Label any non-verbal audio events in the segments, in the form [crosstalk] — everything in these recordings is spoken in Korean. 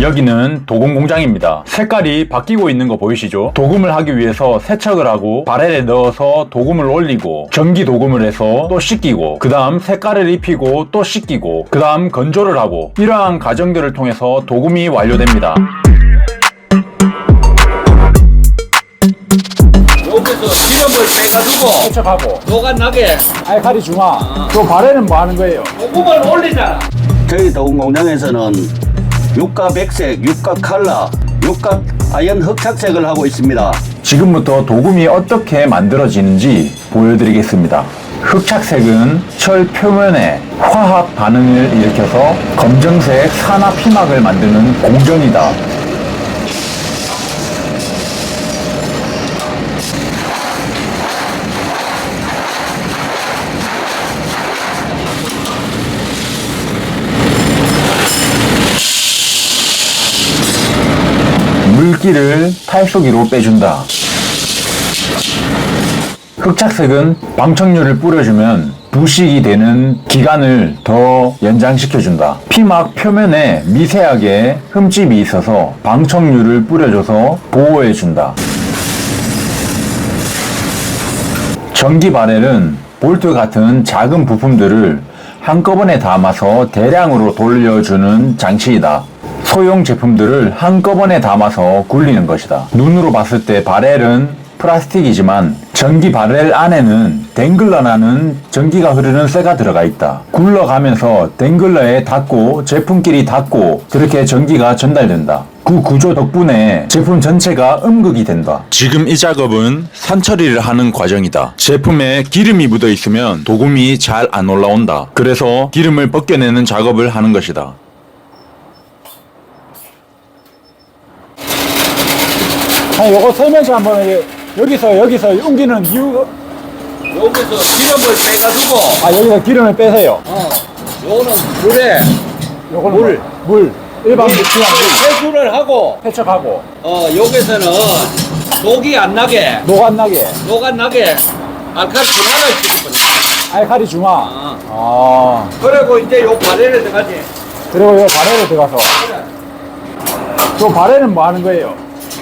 여기는 도금 공장입니다. 색깔이 바뀌고 있는 거 보이시죠? 도금을 하기 위해서 세척을 하고 바렐에 넣어서 도금을 올리고 전기 도금을 해서 또 씻기고 그 다음 색깔을 입히고 또 씻기고 그 다음 건조를 하고 이러한 과정들을 통해서 도금이 완료됩니다. 여기서 기름을 빼가지고 세척하고 노가 나게 알칼리 중화 또 바렐은 뭐 하는 거예요? 소금을 올리잖아. 저희 도금 공장에서는 육가 백색, 육가 칼라, 육가 아연 흑착색을 하고 있습니다. 지금부터 도금이 어떻게 만들어지는지 보여드리겠습니다. 흑착색은 철 표면에 화학 반응을 일으켜서 검정색 산화 피막을 만드는 공정이다. 물기를 탈수기로 빼준다. 흑착색은 방청류를 뿌려주면 부식이 되는 기간을 더 연장시켜준다. 피막 표면에 미세하게 흠집이 있어서 방청류를 뿌려줘서 보호해준다. 전기 바렐은 볼트 같은 작은 부품들을 한꺼번에 담아서 대량으로 돌려주는 장치이다. 소형 제품들을 한꺼번에 담아서 굴리는 것이다. 눈으로 봤을 때 바렐은 플라스틱이지만 전기 바렐 안에는 댕글러라는 전기가 흐르는 쇠가 들어가 있다. 굴러가면서 댕글러에 닿고 제품끼리 닿고 그렇게 전기가 전달된다. 그 구조 덕분에 제품 전체가 음극이 된다. 지금 이 작업은 산처리를 하는 과정이다. 제품에 기름이 묻어 있으면 도금이 잘 안 올라온다. 그래서 기름을 벗겨내는 작업을 하는 것이다. 아니 요거 설명서 한번 해- 여기서 여기서 옮기는 이유. 여기서 기름을 빼가지고. 아 여기서 기름을 빼세요. 어, 요거는 물에 요거는 물, 물. 일반 물. 그냥 물 세수를 하고. 세척하고. 어 여기서는 녹이 안 나게. 녹 안 나게. 녹 안 나게. 알칼리 분할을 시키거든. 알칼리 중화. 아. 아. 그리고 이제 요 바렐에 들어가지. 그리고 요 바렐에 들어가서. 또 바렐은 뭐 하는 거예요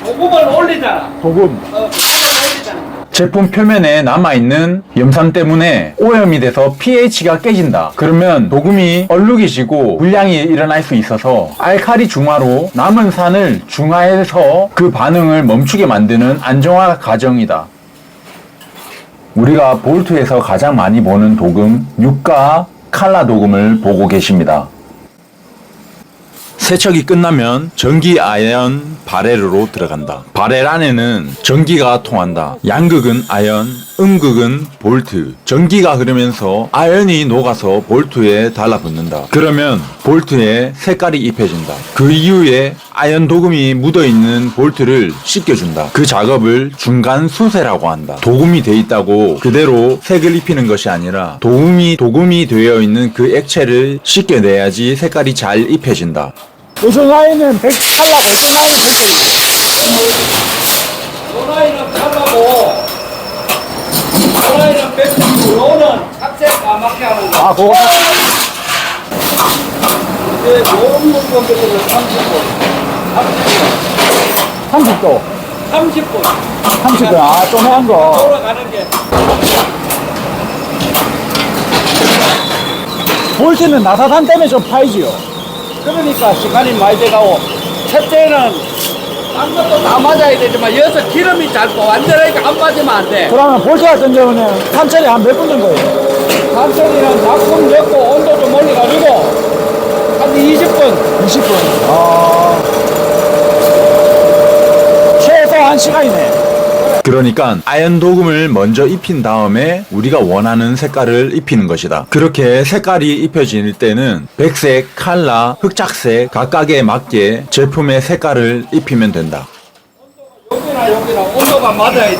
소금을 올리잖아. 도금 어, 올리잖아. 제품 표면에 남아있는 염산 때문에 오염이 돼서 pH가 깨진다. 그러면 도금이 얼룩이 지고 불량이 일어날 수 있어서 알칼리 중화로 남은 산을 중화해서 그 반응을 멈추게 만드는 안정화 과정이다. 우리가 볼트에서 가장 많이 보는 도금, 육가 칼라 도금을 보고 계십니다. 세척이 끝나면 전기 아연 바렐로 들어간다. 바렐 안에는 전기가 통한다. 양극은 아연, 음극은 볼트. 전기가 흐르면서 아연이 녹아서 볼트에 달라붙는다. 그러면 볼트에 색깔이 입혀진다. 그 이후에 아연 도금이 묻어있는 볼트를 씻겨준다. 그 작업을 중간 수세라고 한다. 도금이 돼 있다고 그대로 색을 입히는 것이 아니라 도금이 도금이 되어 있는 그 액체를 씻겨내야지 색깔이 잘 입혀진다. 요즘 나이는 백 칼라 백색 나이는 백색이고 요 라인은 칼라고, 요 라인은 백색이고, 요는 색색 까맣게 하는 거. 아 그거 이제 요런 것들은 30분. 30도 30분. 30분. 30도 아 쪼매한 거 돌아가는 게. 볼트는 나사산 때문에 좀 파이지요 그러니까 시간이 많이 돼가고, 첫째는 딴 것도 다 맞아야 되지만, 여기서 기름이 잘 완전하게 안 빠지면 안 돼. 그러면 볼트 같은 경우는 삼철이 한 몇 분 정도 예요? 산소리는 작품 넣고 온도 좀 올려가지고, 한 20분. 20분 아 최소 한 시간이네 그러니까 아연 도금을 먼저 입힌 다음에 우리가 원하는 색깔을 입히는 것이다. 그렇게 색깔이 입혀질 때는 백색, 칼라, 흑착색 각각에 맞게 제품의 색깔을 입히면 된다. 여기나 여기나 온도가 맞아야 돼.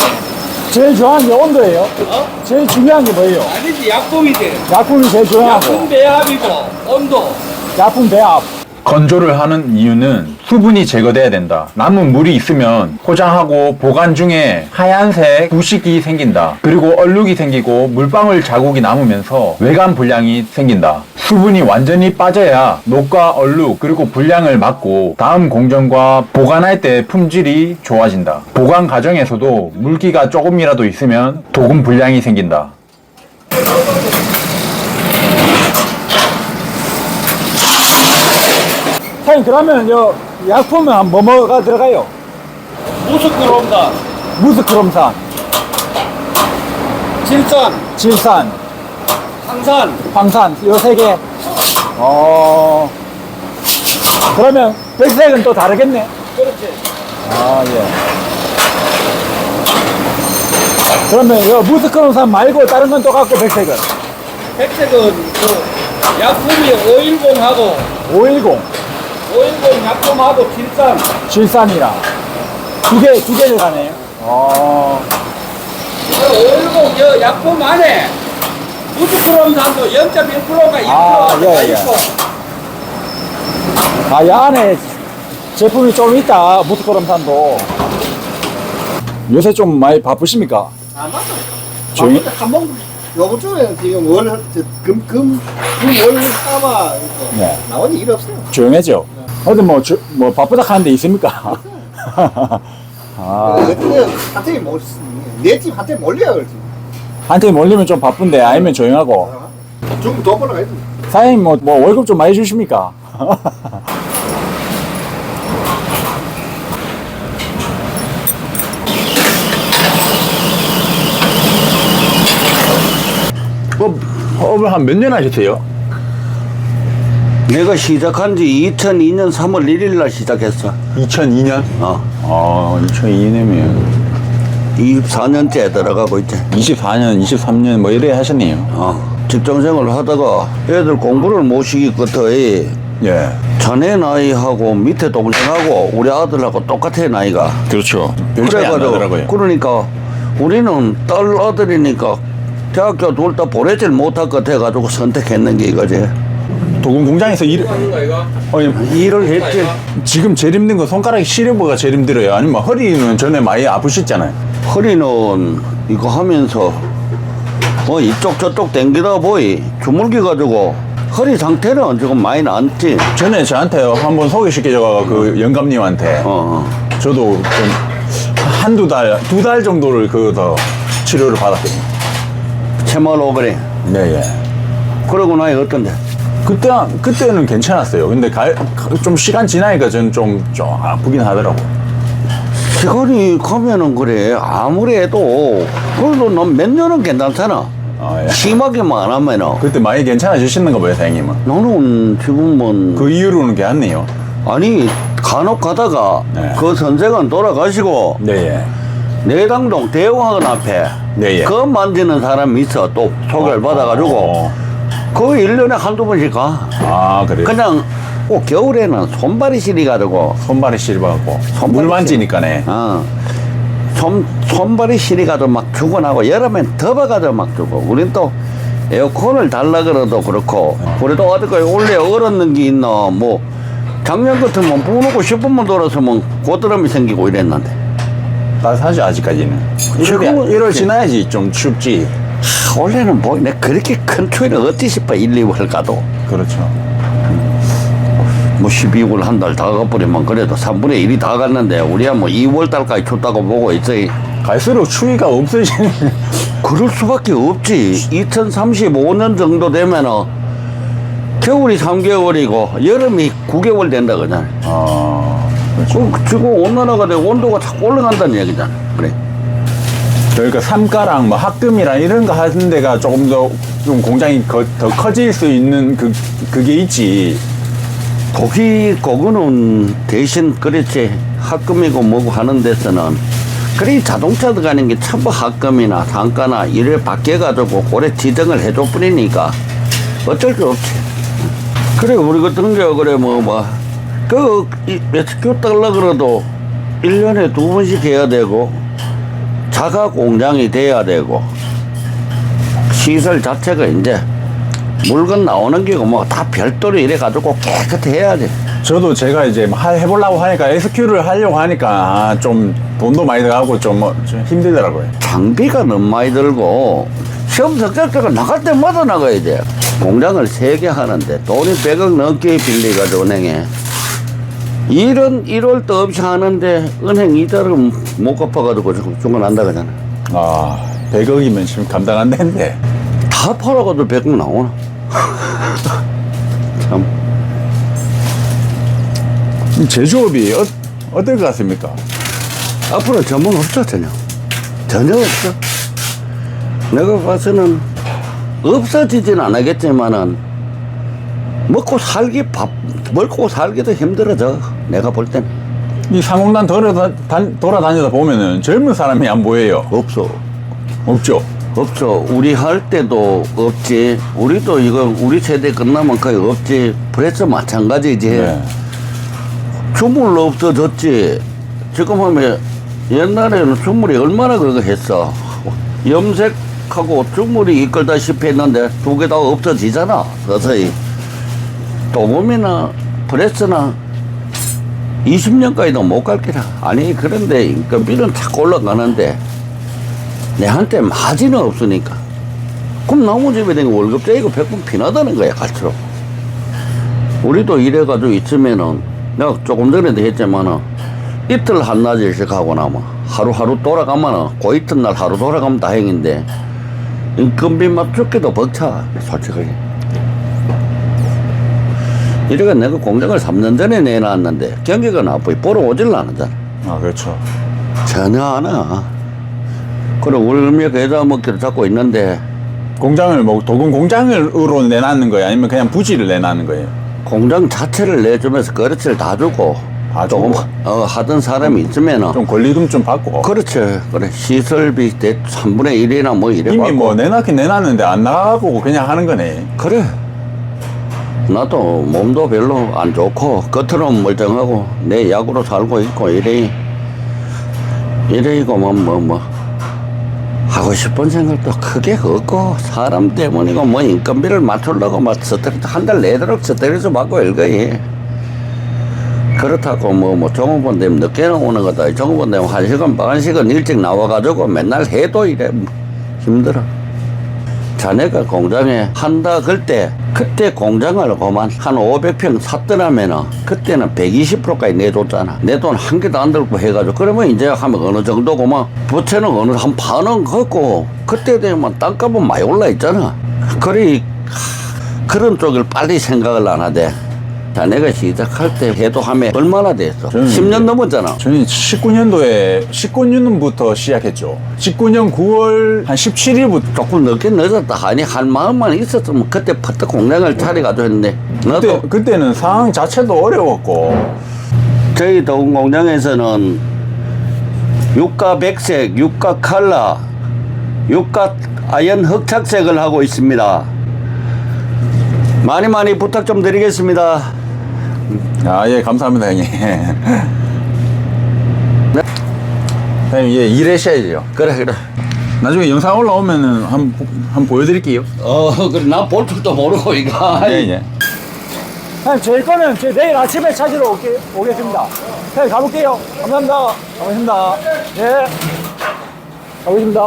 제일 중요한 게 온도예요 어? 제일 중요한 게 뭐예요? 아니지, 약품이지. 약품이 제일 중요하고 약품 배합이고, 온도. 약품 배합 건조를 하는 이유는 수분이 제거돼야 된다. 남은 물이 있으면 포장하고 보관 중에 하얀색 부식이 생긴다. 그리고 얼룩이 생기고 물방울 자국이 남으면서 외관 불량이 생긴다. 수분이 완전히 빠져야 녹과 얼룩 그리고 불량을 막고 다음 공정과 보관할 때 품질이 좋아진다. 보관 과정에서도 물기가 조금이라도 있으면 도금 불량이 생긴다. 사장님 그러면 요 약품은 한뭐 뭐가 들어가요? 무스크롬다, 무스크롬산, 질산, 질산, 항산, 황산 요 세 개. 어. 그러면 백색은 또 다르겠네. 그렇지. 아 예. 그러면 요 무스크롬산 말고 다른 건 똑같고 백색은 백색은 그 약품이 510하고 510 510 약품하고 질산. 질산이랑 두 개 두 개를 가네요. 어. 그510여 약품 안에 무스크롬산도 0.1%가 있고 아, 예, 예. 있고. 아, 이 안에 제품이 좀 있다. 무스크롬산도. 요새 좀 많이 바쁘십니까? 안 맞아. 조용히- 아, 한번 요번 주에 지금 월, 저, 금, 금, 금 월 사마 이거 네. 나온 일 없어요. 조용해져. 어디 뭐, 저- 뭐 바쁘다 하는 데 있습니까? [laughs] 아, 한테 못, 내집 한테 몰려야 그러지. 한테 몰리면 좀 바쁜데 아니면 조용하고. 좀더 벌어가야지. 사장님 뭐, 뭐 월급 좀 많이 주십니까? 업, [laughs] 업을 한 몇 년 하셨어요? 내가 시작한 지 2002년 3월 1일 날 시작했어. 2002년? 어. 아, 2002년이면 24년째 들어가고 있지. 24년, 23년 뭐 이래 하셨네요. 어. 직장 생활을 하다가 애들 공부를 못 시기 끝에 예. 자네 나이하고 밑에 동생하고 우리 아들하고 똑같아 나이가. 그렇죠. 별 차이 안 나더라고요. 그러니까 우리는 딸 아들이니까 대학교 둘 다 보내질 못할 것 같아가지고 선택했는 게 이거지. 도금 공장에서 일, 어, 일을 했지. 지금 제일 힘든 건 손가락이 시려버가 제일 힘들어요. 아니면 허리는 전에 많이 아프셨잖아요. 허리는 이거 하면서 뭐 이쪽 저쪽 당기다 보이 주물기 가지고 허리 상태는 조금 많이 나았지. 전에 저한테 한번 소개시켜줘가 그 영감님한테 어, 어. 저도 좀 한두 달, 두 달 정도를 그더 치료를 받았거든요. 채말 오그래. 네, 예. 그러고 나니 어떤데? 그때, 그때는 괜찮았어요. 근데 가, 좀 시간 지나니까 저는 좀, 좀 아프긴 하더라고. 시간이 가면은 그래. 아무래도 그래도 넌몇 년은 괜찮잖아. 아, 예. 심하게만 안 하면은 그때 많이 괜찮아지시는가 봐요, 사장님은. 나는 지금은 그 이후로는 괜찮네요. 아니 간혹 가다가 네. 그 선생은 돌아가시고 네, 예. 내당동 대형학원 앞에 네, 예. 그 만지는 사람이 있어 또 소개를 받아가지고 어. 그 일년에 한두 번씩 가 아, 그래요? 그냥 꼭 겨울에는 손발이 손발이 시려갖고. 손발이 물 만지니까네. 어, 손, 손발이 시리가지고 막 죽어나고 여름엔 더워가지고 막 죽어 우린 또 에어컨을 달라 그래도 그렇고 그래도 어디까지 원래 얼었는 게 있나 뭐 작년 같으면 부놓고 10분만 돌아서면 고드름이 생기고 이랬는데 따뜻하지, 아직까지는. 1월, 지금은 1월 이렇게. 지나야지 좀 춥지. 하, 원래는 뭐내 그렇게 큰 추위는 어찌 싶어 1, 2월 가도 그렇죠. 뭐 12월 한 달 다 가버리면 그래도 3분의 1이 다 갔는데 우리야 뭐 2월 달까지 춥다고 보고 있지 갈수록 추위가 없어지는. [laughs] 그럴 수밖에 없지 2035년 정도 되면은 겨울이 3개월이고 여름이 9개월 된다 그잖아 아, 그렇죠. 그 지금 온난화가 되고 온도가 자꾸 올라간다는 얘기잖아 그래 그러니까 삼가랑 뭐 학금이랑 이런 거 하는 데가 조금 더 좀 공장이 거- 더 커질 수 있는 그, 그게 있지. 고기 그거는 대신 그렇지. 학금이고 뭐고 하는 데서는. 그래 자동차 들어가는 게 전부 학금이나 상가나 이를 바뀌어가지고 고래 지정을 해줘 뿌리니까 어쩔 수 없지. 그래 우리 같은 경우 그래 뭐뭐그 레스큐 달라 그래도 일년에두 번씩 해야 되고 자가 공장이 돼야 되고 시설 자체가 이제 물건 나오는 게 뭐 다 별도로 이래 가지고 깨끗해야 돼. 저도 제가 이제 뭐 하- 해보려고 하니까 SQ를 하려고 하니까 아, 좀 돈도 많이 들어가고 좀, 뭐, 좀 힘들더라고요. 장비가 너무 많이 들고 시험 성적표가 나갈 때마다 나가야 돼. 공장을 세 개 하는데 돈이 100억 넘게 빌려가지고 은행에 일은 1월도 없이 하는데 은행 이자를 못 갚아가지고 중간 난다 그러잖아. 아, 100억이면 지금 감당 안 되는데. 다 팔아가지고 100억 나오나? [laughs] 참. 이 제조업이 어, 어떨 것 같습니까? 앞으로 전문 없어 전혀 전혀 없어 내가 봐서는 없어지진 않겠지만은 먹고 살기 밥 먹고 살기도 힘들어져 내가 볼 때는 이 상공단 돌아다, 단- 돌아다니다 보면은 젊은 사람이 안 보여요. 없어 없죠? 없죠 우리 할 때도 없지 우리도 이거 우리 세대 끝나면 거의 없지 그래서 마찬가지지 네. 주물로 없어졌지. 지금 하면 옛날에는 주물이 얼마나 그거 했어. 염색하고 주물이 이끌다시피 했는데 두 개 다 없어지잖아. 서서히. 도금이나 프레스나 20년까지도 못갈 기라. 아니, 그런데 인건비는 자꾸 올라가는데 내한테 마진은 없으니까. 그럼 집에 된 월급 떼이고 백분 피나다는 거야, 갈수록. 우리도 이래가지고 있으면은 내가 조금 전에도 했지만은 이틀 한낮일씩 하고 나면 하루하루 돌아가면은 그 이튿날 하루 돌아가면 다행인데 인건비만 죽게도 벅차 솔직하게 이래가 내가 공장을 3년 전에 내놨는데 경기가 나쁘게 보러 오질 않았잖아 아, 그렇죠. 전혀 안 와. 그래 월며 계좌 먹기를 잡고 있는데 공장을 뭐 도금 공장으로 내놨는 거예요? 아니면 그냥 부지를 내놨는 거예요? 공장 자체를 내주면서 거래처를 다 주고 다 조금 주고? 어, 하던 사람이 있으면은 좀 권리금 좀 받고. 그렇지. 그래. 시설비 대 3분의 1이나 뭐 이래 이미 받고. 뭐 내놨긴 내놨는데 안 나가보고 그냥 하는 거네. 그래. 나도 몸도 별로 안 좋고 겉으로는 멀쩡하고 내 약으로 살고 있고 이래 이래이고만 뭐뭐 하고 싶은 생각도 크게 없고 사람 때문이고 뭐 인건비를 맞추려고 막 스트레스 한 달 내도록 스트레스 받고 일거이 그렇다고 뭐, 뭐, 종업원 되면 늦게 나오는 거다. 종업원 되면 한 시간, 반 시간 일찍 나와가지고 맨날 해도 이래 힘들어. 자네가 공장에 한다 그때, 그때 공장을 그만 한 500평 샀더라면은, 그때는 120%까지 내줬잖아. 내 돈 한 개도 안 들고 해가지고, 그러면 이제 하면 어느 정도고 만, 부채는 어느 한 반은 걷고, 그때 되면 땅값은 많이 올라 있잖아. 하, 그런 쪽을 빨리 생각을 안 하대. 자네가 시작할 때 해도 하면 얼마나 됐어? 저는 10년 넘었잖아. 저는 19년도에 19년부터 시작했죠. 19년 9월 한 17일부터 조금 늦게 늦었다. 아니, 할 마음만 있었으면 그때 퍼뜩 공장을 차려가지고 했는데. 나도 그때 그때는 상황 자체도 어려웠고 저희 도금 공장에서는 유가 백색, 유가 칼라, 유가 아연 흑착색을 하고 있습니다. 많이 많이 부탁 좀 드리겠습니다. 아 예 감사합니다 형님. 네. 형님 예 일하셔야죠. 그래, 그래. 나중에 영상 올라오면은 한 한 보여드릴게요. 어, 그래. 나볼 줄도 모르고, 이거. 예 예. 형님, 제 거는 제 내일 아침에 찾으러 오게, 오겠습니다. 형님, 가볼게요. 감사합니다. 가보겠습니다. 네. 가보겠습니다.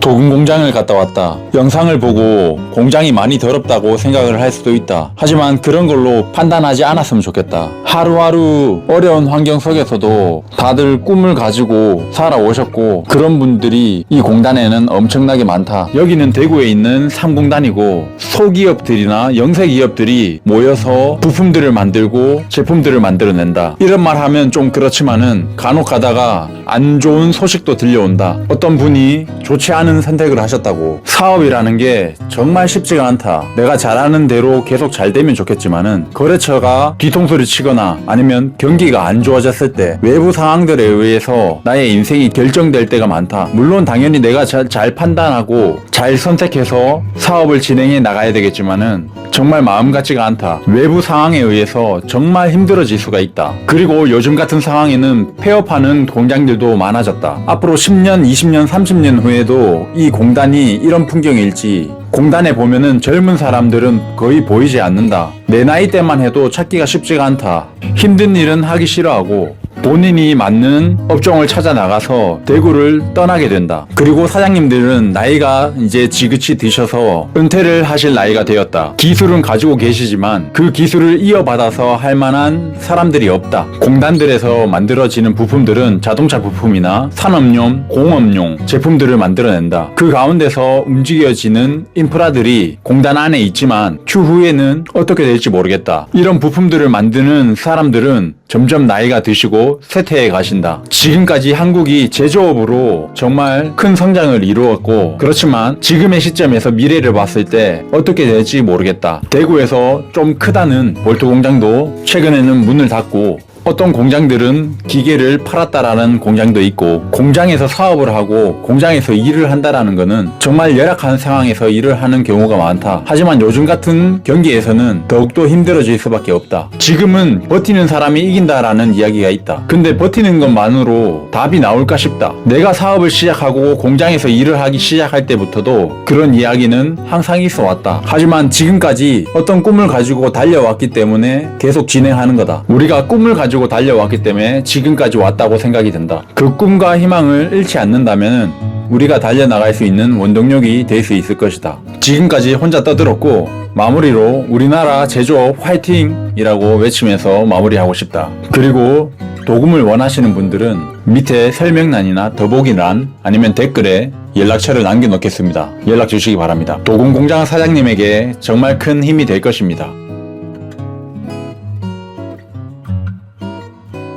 도금 공장을 갔다 왔다. 영상을 보고 공장이 많이 더럽다고 생각을 할 수도 있다. 하지만 그런 걸로 판단하지 않았으면 좋겠다. 하루하루 어려운 환경 속에서도 다들 꿈을 가지고 살아오셨고 그런 분들이 이 공단에는 엄청나게 많다. 여기는 대구에 있는 삼공단이고 소기업들이나 영세기업들이 모여서 부품들을 만들고 제품들을 만들어낸다. 이런 말 하면 좀 그렇지만은 간혹 가다가 안 좋은 소식도 들려온다. 어떤 분이 좋지 않은 선택을 하셨다고. 사업이라는 게 정말 쉽지가 않다. 내가 잘하는 대로 계속 잘 되면 좋겠지만은 거래처가 뒤통수를 치거나 아니면 경기가 안 좋아졌을 때 외부 상황들에 의해서 나의 인생이 결정될 때가 많다. 물론 당연히 내가 잘, 잘 판단하고 잘 선택해서 사업을 진행해 나가야 되겠지만은 정말 마음 같지가 않다. 외부 상황에 의해서 정말 힘들어질 수가 있다. 그리고 요즘 같은 상황에는 폐업하는 공장들도 많아졌다. 앞으로 10년, 20년, 30년 후에도 이 공단이 이런 풍경일지 공단에 보면은 젊은 사람들은 거의 보이지 않는다. 내 나이 때만 해도 찾기가 쉽지가 않다. 힘든 일은 하기 싫어하고 본인이 맞는 업종을 찾아 나가서 대구를 떠나게 된다. 그리고 사장님들은 나이가 이제 지긋이 드셔서 은퇴를 하실 나이가 되었다. 기술은 가지고 계시지만 그 기술을 이어받아서 할 만한 사람들이 없다. 공단들에서 만들어지는 부품들은 자동차 부품이나 산업용, 공업용 제품들을 만들어낸다. 그 가운데서 움직여지는 인프라들이 공단 안에 있지만 추후에는 어떻게 될지 모르겠다. 이런 부품들을 만드는 사람들은 점점 나이가 드시고 쇠퇴해 가신다. 지금까지 한국이 제조업으로 정말 큰 성장을 이루었고 그렇지만 지금의 시점에서 미래를 봤을 때 어떻게 될지 모르겠다. 대구에서 좀 크다는 볼트 공장도 최근에는 문을 닫고 어떤 공장들은 기계를 팔았다라는 공장도 있고 공장에서 사업을 하고 공장에서 일을 한다라는 것은 정말 열악한 상황에서 일을 하는 경우가 많다. 하지만 요즘 같은 경기에서는 더욱더 힘들어질 수밖에 없다. 지금은 버티는 사람이 이긴다라는 이야기가 있다. 근데 버티는 것만으로 답이 나올까 싶다. 내가 사업을 시작하고 공장에서 일을 하기 시작할 때부터도 그런 이야기는 항상 있어 왔다. 하지만 지금까지 어떤 꿈을 가지고 달려왔기 때문에 계속 진행하는 거다. 우리가 꿈을 가지고 달려왔기 때문에 지금까지 왔다고 생각이 든다. 그 꿈과 희망을 잃지 않는다면 우리가 달려나갈 수 있는 원동력이 될 수 있을 것이다. 지금까지 혼자 떠들었고 마무리로 우리나라 제조업 화이팅이라고 외치면서 마무리하고 싶다. 그리고 도금을 원하시는 분들은 밑에 설명란이나 더보기란 아니면 댓글에 연락처를 남겨놓겠습니다. 연락 주시기 바랍니다. 도금 공장 사장님에게 정말 큰 힘이 될 것입니다.